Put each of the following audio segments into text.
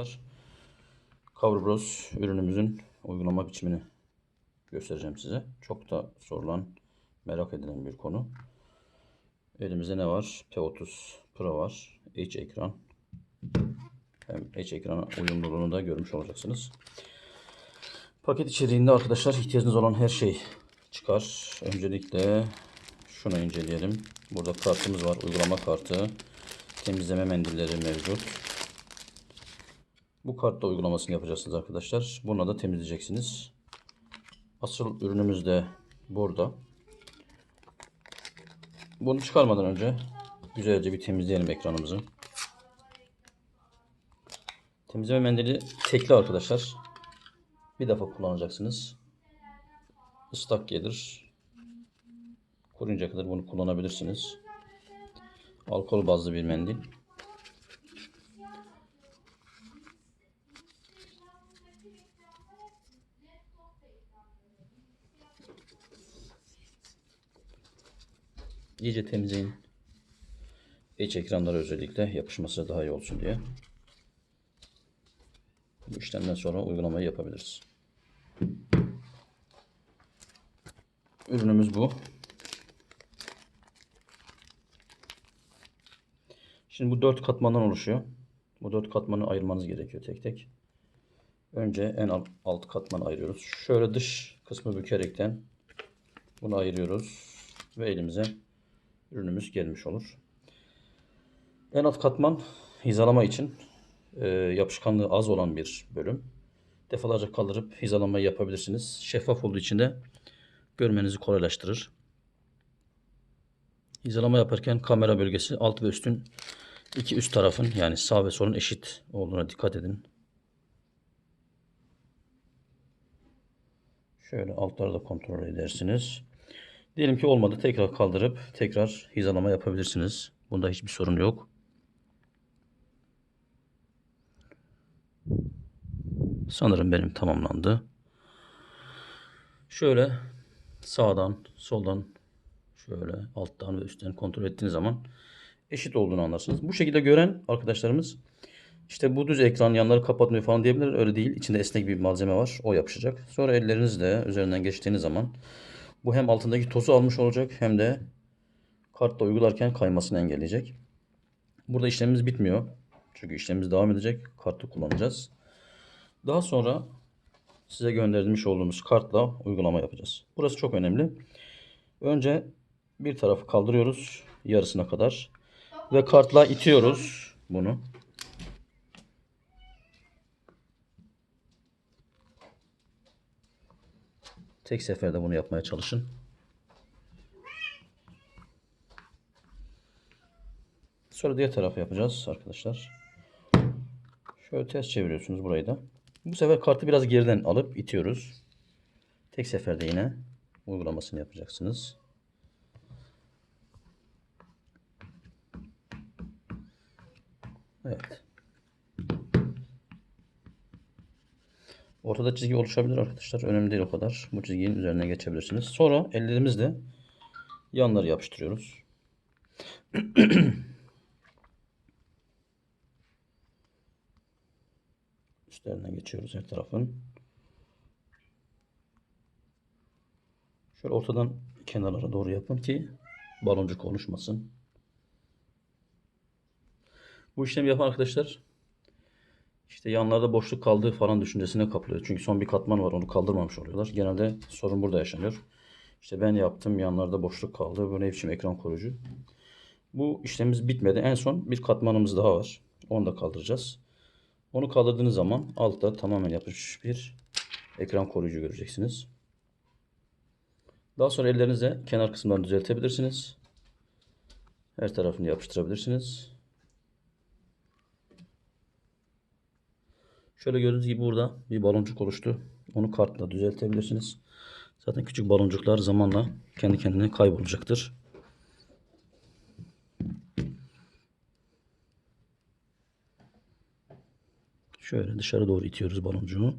arkadaşlar. CoverBros ürünümüzün uygulama biçimini göstereceğim size. Çok da sorulan, merak edilen bir konu. Elimizde ne var? P30 Pro var. H ekran. Hem H ekrana uyumluluğunu da görmüş olacaksınız. Paket içeriğinde arkadaşlar ihtiyacınız olan her şey çıkar. Öncelikle şunu inceleyelim. Burada kartımız var. Uygulama kartı. Temizleme mendilleri mevcut. Bu kartla uygulamasını yapacaksınız arkadaşlar. Bununla da temizleyeceksiniz. Asıl ürünümüz de burada. Bunu çıkarmadan önce güzelce bir temizleyelim ekranımızı. Temizleme mendili tekli arkadaşlar. Bir defa kullanacaksınız. Islak gelir. Kuruyunca kadar bunu kullanabilirsiniz. Alkol bazlı bir mendil. İyice temizleyin. İç ekranlara özellikle yapışması daha iyi olsun diye. Bu işlemden sonra uygulamayı yapabiliriz. Ürünümüz bu. Şimdi bu dört katmandan oluşuyor. Bu dört katmanı ayırmanız gerekiyor tek tek. Önce en alt katmanı ayırıyoruz. Şöyle dış kısmı bükerekten bunu ayırıyoruz. Ve elimize ürünümüz gelmiş olur. En alt katman hizalama için e, yapışkanlığı az olan bir bölüm. Defalarca kaldırıp hizalamayı yapabilirsiniz. Şeffaf olduğu için de görmenizi kolaylaştırır. Hizalama yaparken kamera bölgesi alt ve üstün iki üst tarafın yani sağ ve solun eşit olduğuna dikkat edin. Şöyle altları da kontrol edersiniz. Diyelim ki olmadı tekrar kaldırıp tekrar hizalama yapabilirsiniz. Bunda hiçbir sorun yok. Sanırım benim tamamlandı. Şöyle sağdan, soldan, şöyle alttan ve üstten kontrol ettiğiniz zaman eşit olduğunu anlarsınız. Bu şekilde gören arkadaşlarımız işte bu düz ekran yanları kapatmıyor falan diyebilir. Öyle değil. İçinde esnek bir malzeme var. O yapışacak. Sonra ellerinizle üzerinden geçtiğiniz zaman bu hem altındaki tozu almış olacak hem de kartla uygularken kaymasını engelleyecek. Burada işlemimiz bitmiyor. Çünkü işlemimiz devam edecek. Kartı kullanacağız. Daha sonra size göndermiş olduğumuz kartla uygulama yapacağız. Burası çok önemli. Önce bir tarafı kaldırıyoruz yarısına kadar ve kartla itiyoruz bunu. Tek seferde bunu yapmaya çalışın. Sonra diğer tarafı yapacağız arkadaşlar. Şöyle ters çeviriyorsunuz burayı da. Bu sefer kartı biraz geriden alıp itiyoruz. Tek seferde yine uygulamasını yapacaksınız. Evet. Ortada çizgi oluşabilir arkadaşlar. Önemli değil o kadar. Bu çizginin üzerine geçebilirsiniz. Sonra ellerimizle yanları yapıştırıyoruz. Üstlerinden geçiyoruz her tarafın. Şöyle ortadan kenarlara doğru yapın ki baloncuk oluşmasın. Bu işlemi yapan arkadaşlar işte yanlarda boşluk kaldığı falan düşüncesine kapılıyor. Çünkü son bir katman var onu kaldırmamış oluyorlar. Genelde sorun burada yaşanıyor. İşte ben yaptım yanlarda boşluk kaldı. Bu ne ekran koruyucu. Bu işlemimiz bitmedi. En son bir katmanımız daha var. Onu da kaldıracağız. Onu kaldırdığınız zaman altta tamamen yapışmış bir ekran koruyucu göreceksiniz. Daha sonra ellerinizle kenar kısımlarını düzeltebilirsiniz. Her tarafını yapıştırabilirsiniz. Şöyle gördüğünüz gibi burada bir baloncuk oluştu. Onu kartla düzeltebilirsiniz. Zaten küçük baloncuklar zamanla kendi kendine kaybolacaktır. Şöyle dışarı doğru itiyoruz baloncuğu.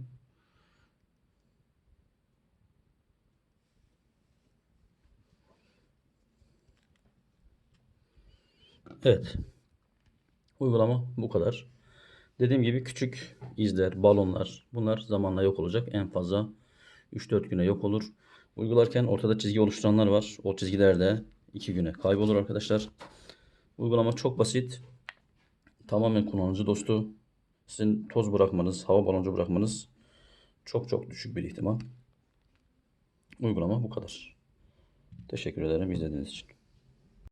Evet. Uygulama bu kadar. Dediğim gibi küçük izler, balonlar bunlar zamanla yok olacak. En fazla 3-4 güne yok olur. Uygularken ortada çizgi oluşturanlar var. O çizgiler de 2 güne kaybolur arkadaşlar. Uygulama çok basit. Tamamen kullanıcı dostu. Sizin toz bırakmanız, hava baloncu bırakmanız çok çok düşük bir ihtimal. Uygulama bu kadar. Teşekkür ederim izlediğiniz için.